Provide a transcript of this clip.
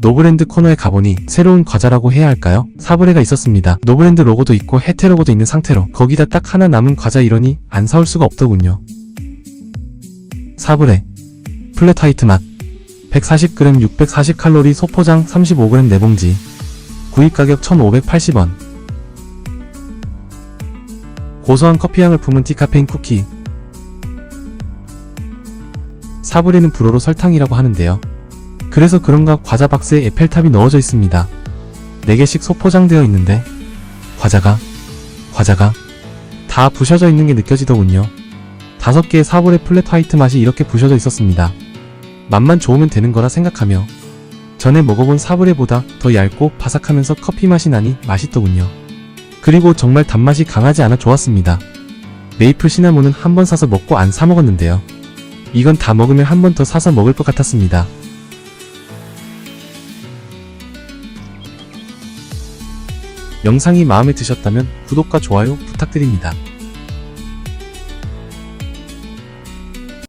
노브랜드 코너에 가보니 새로운 과자라고 해야 할까요? 사브레가 있었습니다. 노브랜드 로고도 있고 해태 로고도 있는 상태로 거기다 딱 하나 남은 과자 이러니 안 사올 수가 없더군요. 사브레 플랫 화이트 맛 140g 640칼로리 소포장 35g 내봉지 구입 가격 1,580원 고소한 커피향을 품은 디카페인 쿠키 사브레는 불어로 설탕이라고 하는데요. 그래서 그런가 과자 박스에 에펠탑이 넣어져 있습니다. 4개씩 소포장되어 있는데 과자가 과자가 다 부셔져 있는 게 느껴지더군요. 5개의 사브레 플랫 화이트 맛이 이렇게 부셔져 있었습니다. 맛만 좋으면 되는 거라 생각하며 전에 먹어본 사브레보다 더 얇고 바삭하면서 커피 맛이 나니 맛있더군요. 그리고 정말 단맛이 강하지 않아 좋았습니다. 메이플 시나몬은 한 번 사서 먹고 안 사 먹었는데요. 이건 다 먹으면 한 번 더 사서 먹을 것 같았습니다. 영상이 마음에 드셨다면 구독과 좋아요 부탁드립니다.